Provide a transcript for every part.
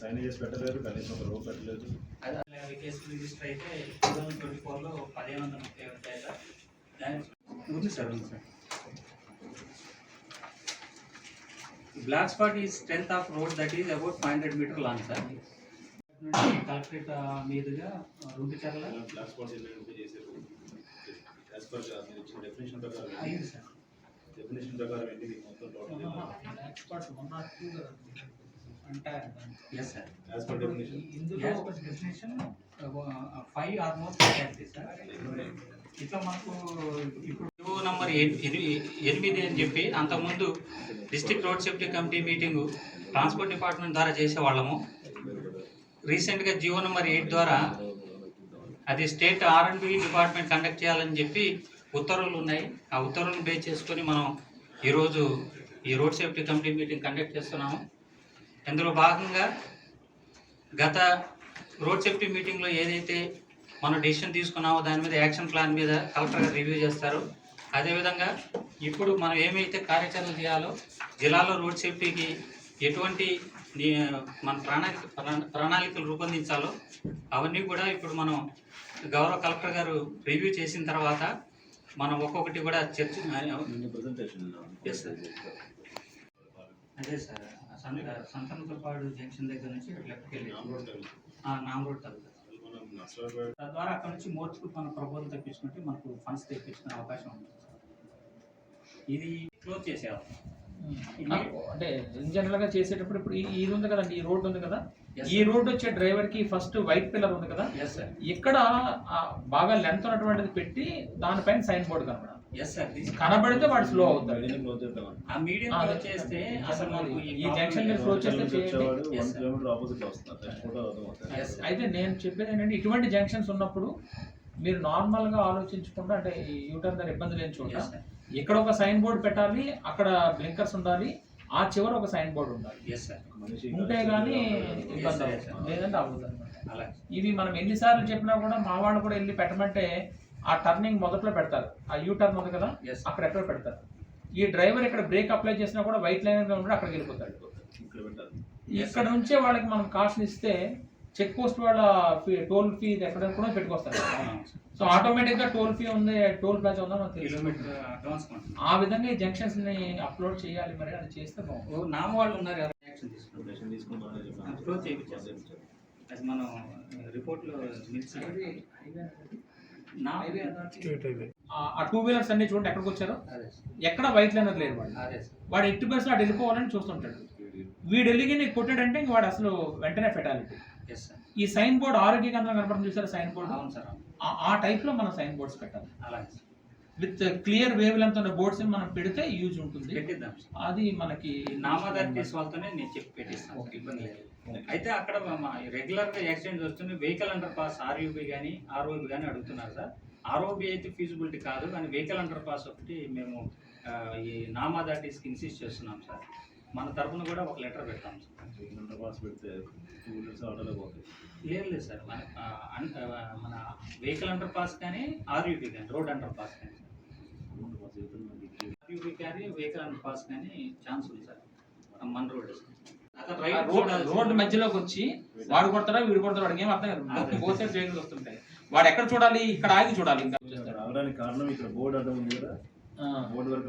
Sign చేసి పెట్టలేరు కనీసం ఒక రోడ్ పెట్టలేదు అదే యాభై కేసులు రిజిస్టర్ అయితే టూ థౌసండ్ ట్వంటీ ఫోర్లో పదిహేను వందల ముప్పై ఉంటాయి సార్ దాని ఉంది సార్ ఉంది సార్ బ్లాక్ స్పాట్ ఈ strength of road that is about five hundred metre long sir collectorate మీదుగా అయింది సార్. డెఫినేషన్ ప్రకారం ఏంటి? మొత్తం total black spots one nought two అంటారు yes sir as per definition ఇందులో డెఫినేషన్ ఫైవ్ సార్ ఇట్లా మనకు ఇప్పుడు నంబర్ ఎనిమిది అని చెప్పి అంతకుముందు district road safety committee meeting transport department ద్వారా చేసేవాళ్ళము. రీసెంట్గా జియో నెంబర్ ఎయిట్ ద్వారా అది state R and B department conduct చేయాలని చెప్పి ఉత్తర్వులు ఉన్నాయి. ఆ ఉత్తర్వులను బేస్ చేసుకొని మనం ఈరోజు ఈ road safety committee meeting conduct చేస్తున్నాము. ఇందులో భాగంగా గత రోడ్ సేఫ్టీ మీటింగ్లో ఏదైతే మనం డెసిషన్ తీసుకున్నామో దాని మీద యాక్షన్ ప్లాన్ మీద కలెక్టర్ గారు రివ్యూ చేస్తారు. అదేవిధంగా ఇప్పుడు మనం ఏమైతే కార్యాచరణ చేయాలో జిల్లాలో రోడ్ సేఫ్టీకి ఎటువంటి మన ప్రణాళిక ప్రణా- ప్రణాళికలు రూపొందించాలో అవన్నీ కూడా ఇప్పుడు మనం గౌరవ కలెక్టర్ గారు రివ్యూ చేసిన తర్వాత మనం ఒక్కొక్కటి కూడా చర్చ. అదే సార్ సంతనతపాడు జంక్షన్ దగ్గర నుంచి లెఫ్ట్కి వెళ్ళి నామ్ రోడ్ తద్వారా అక్కడ నుంచి మోర్చుకు మన ప్రపోజల్ తెప్పించుకుంటే మనకు ఫండ్స్ తెప్పించుకునే అవకాశం ఉంటుంది ఇది క్లోజ్ చేసేయాలి. అంటే జనరల్గా చేసేటప్పుడు ఇప్పుడు ఈ- ఇది ఉంది కదండి ఈ రోడ్ ఉంది కదా? ఈ రోడ్ వచ్చే డ్రైవర్కి ఫస్ట్ వైట్ పిల్లర్ ఉంది కదా? ఎస్ సార్ ఇక్కడ బాగా లెంత్ ఉన్నటువంటిది పెట్టి దానిపైన సైన్ బోర్డు కనబడాలి. కనబడితే వాడు స్లో అవుతాడు. ఆ మీడియం చేస్తే అసలు ఈ జంక్షన్ మీద చేస్తే. అయితే నేను చెప్పేది ఏంటంటే ఇటువంటి జంక్షన్స్ ఉన్నప్పుడు మీరు నార్మల్గా ఆలోచించకుండా అంటే యూటర్న్ దగ్గర ఇబ్బంది లేని sir. ఇక్కడ ఒక సైన్ బోర్డు పెట్టాలి అక్కడ బ్లింకర్స్ ఉండాలి ఆ చివర ఒక సైన్ బోర్డు ఉండాలి. ఉంటే గానీ ఇబ్బంది. అవుతుంది. లేదంటే అలాగే. ఇవి మనం ఎన్నిసార్లు చెప్పినా కూడా మా వాళ్ళు కూడా వెళ్ళి పెట్టమంటే ఆ టర్నింగ్ మొదట్లో పెడతారు. ఆ యూ టర్న్ ఉంది కదా. అక్కడ ఎక్కడ పెడతారు? ఈ డ్రైవర్ ఇక్కడ బ్రేక్ అప్లై చేసినా కూడా వైట్ లైన్ ఉండి అక్కడికి వెళ్ళిపోతాడు. ఇక్కడ నుంచే వాళ్ళకి మనం కాషన్ ఇస్తే చెక్ పోస్ట్ వాళ్ళ టోల్ ఫీ ఎక్కడ కూడా పెట్టుకొస్తారు. సో ఆటోమేటిక్గా టోల్ ఫీ ఉంది టోల్ ప్లాజా ఉందా మనకు తెలుసు కిలోమీటర్ అడ్వాన్స్ ఆ విధంగా ఈ జంక్షన్స్ని అప్లోడ్ చేయాలి మరి అది చేస్తే బాగుంటుంది. నామ వాళ్ళు ఉన్నారు ఎవరు యాక్షన్ తీసుకుంటారు చేయించారు అది మనం రిపోర్ట్లో నా ఆ- ఆ టూ వీలర్స్ అన్ని చూడండి ఎక్కడికి వచ్చారో? ఎక్కడ వైట్ లైనర్ లేరు సార్. వాడు ఎట్టి బస్సు అటు వెళ్ళిపోవాలని చూస్తుంటాడు. వీడు వెళ్ళి నీకు కొట్టాడంటే ఇంక వాడు అసలు వెంటనే ఫెటాలిటీ ఈ సైన్ బోర్డ్ ఆరోగ్య కేంద్రం కనపడడం చూసారా సైన్ బోర్డ్? అవును సార్. ఆ టైప్లో మనం సైన్ బోర్డ్స్ పెట్టాలి అలాగే విత్ క్లియర్ వేవ్ లెంత్ ఉన్న బోర్డ్స్ మనం పెడితే యూజ్ ఉంటుంది. పెట్టిద్దాం అది మనకి నామదారిటీస్ వాళ్ళతోనే నేను చెప్పి పెట్టిస్తాను. ఇబ్బంది లేదు. అయితే అక్కడ రెగ్యులర్గా యాక్సిడెంట్ జరుగుతుంది వెహికల్ అండర్ పాస్ ఆర్యూబీ కానీ ఆర్ఓబి కానీ అడుగుతున్నారు సార్ ఆర్ఓబి అయితే ఫీజిబిలిటీ కాదు కానీ వెహికల్ అండర్ పాస్ ఒకటి మేము ఈ నామాదారిటీస్కి ఇన్సిస్ట్ చేస్తున్నాం సార్ మన తరఫున కూడా ఒక లెటర్ పెడతాం. సార్ ఇంటర్ పాస్ పెడితే టూ వీలర్స్ ఆటోలో పోతాయి. లేదు లేదు సార్. మన మన వెహికల్ అండర్ పాస్ కానీ ఆర్యూబీ కానీ రోడ్ అండర్ పాస్ కానీ. కానీ వెహికల్ అండర్ పాస్ కానీ ఛాన్స్ ఉంది సార్. మన రోడ్ అతను ఆ రైట్ రోడ్ రోడ్ మధ్యలోకి వచ్చి వాడు కొడతాడా వీడు కొడతాడు వాడికి ఏం అర్థం కాదు. బోత్ వెహికల్స్ వస్తుంటాయి. వాడు ఎక్కడ చూడాలి? ఇక్కడ ఆగి చూడాలి ఇంకా. కారణం ఇక్కడ బోర్డు అడ్డం ఉంది కదా. బోర్డు వరకు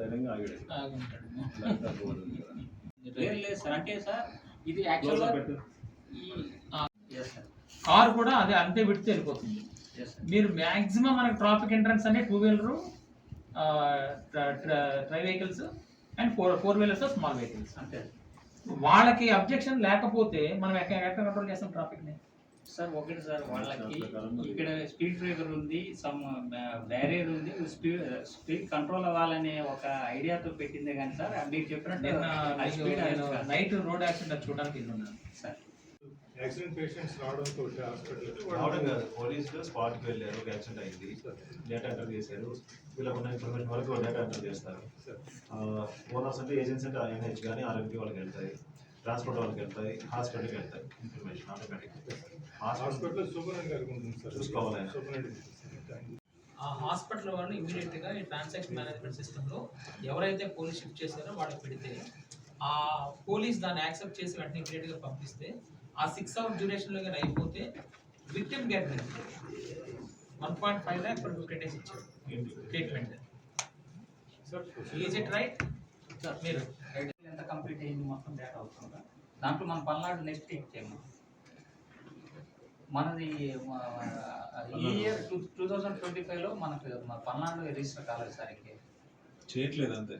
ధైర్యంగా ఆగాడు. లేదు లేదు సార్. అంటే సార్ ఇది యాక్చువల్గా కార్ కూడా అదే అంతే విడితే వెళ్ళిపోతుంది. మీరు మాక్సిమం మనకి ట్రాఫిక్ ఎంట్రన్స్ అనే two wheeler tri vehicles and four four wheelers small vehicles అంతే. వాళ్ళకి అబ్జెక్షన్ లేకపోతే మనం ఎక్కడ ఎక్కడ కంట్రోల్ చేస్తాం ట్రాఫిక్ని? సార్ ఒకటి సార్ వాళ్ళకి ఇక్కడ స్పీడ్ బ్రేకర్ ఉంది సమ్ బ్యారియర్ ఉంది స్పీడ్ స్పీడ్ కంట్రోల్ అవ్వాలనే ఒక ఐడియాతో పెట్టిందే కానీ సార్ మీరు చెప్పినట్టు నిన్న ఆ స్పీడ్ నైట్ రోడ్ యాక్సిడెంట్ చూడడానికి వెళ్ళున్నాను సార్. యాక్సిడెంట్ పేషెంట్స్ రావడంతో హాస్పిటల్ రావడం కాదు పోలీసులు స్పాట్కి వెళ్ళారు ఒక యాక్సిడెంట్ అయింది. డేటా ఎంటర్ చేశారు. వీళ్ళకు ఉన్న ఇన్ఫర్మేషన్ వరకు డేటా ఎంటర్ చేస్తారు. ఓనర్స్ అంటే ఏజెన్సీ అంటే ఎన్హెచ్ కానీ ఆర్ఎంపీ వాళ్ళకి వెళ్తాయి. ట్రాన్స్పోర్ట్ వాళ్ళకి వెళ్తాయి హాస్పిటల్కి వెళ్తాయి. Information hospital sir. చూసుకోవాలి. ఆ హాస్పిటల్ వాళ్ళు ఇమీడియట్గా ఈ ట్రాన్సాక్షన్ మేనేజ్మెంట్ సిస్టమ్లో ఎవరైతే పోలీస్ షిఫ్ట్ చేశారో వాళ్ళకి పెడితే ఆ పోలీస్ దాన్ని యాక్సెప్ట్ చేసి వెంటనే ఇమీడియట్గా పంపిస్తే ఆ సిక్స్ అవర్ డ్యూరేషన్లో కానీ అయిపోతే victim get one point five lakh for fifty days ఇచ్చారు. Treatment sir is it right మీరు. ఎంత కంప్లీట్ అయింది మొత్తం డేటా అవుతుందా. దాంట్లో మన పల్నాడు నెక్స్ట్ ఇచ్చాము మనది ఈ year two two thousand twenty ఫైవ్లో మనకు మన పల్నాడు రిజిస్టర్ కాలేదు సార్ ఇంకే. చేయట్లేదు అంతే.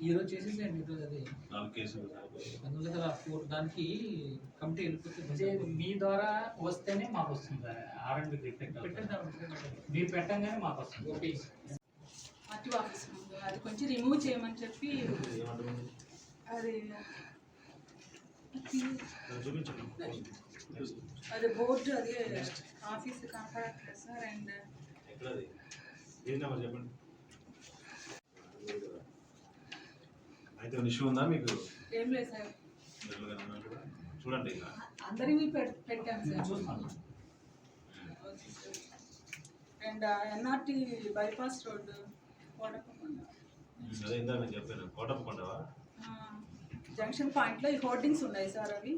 ఈ రోజు చేసేసేయండి ఈ రోజు అది? నాలుగు కేసులు ఫోర్ దానికి కమిటీ వెళ్ళిపోతే మీ ద్వారా వస్తేనే మాకు వస్తుంది సార్. ఆర్ అండ్ రిఫ్లెక్ట్ పెట్టేద్దాం. మీరు పెట్టంగానే మాకు వస్తుంది. ఓకే. ఆర్టీఓ ఆఫీస్ ముందు. అది కొంచెం రిమూవ్ చేయమని చెప్పి అది అది బోర్డు అది ఆఫీస్ కనపడట్లేదు సార్ అండ్ చెప్పండి అయితే ఇష్యూ ఉందా మీకు? ఏం లేదు సార్? చూడండి. అందరివి పెట్- పెట్టాం sir and NRT bypass road junction పాయింట్లో ఈ హోర్డింగ్స్ ఉన్నాయి సార్ అవి.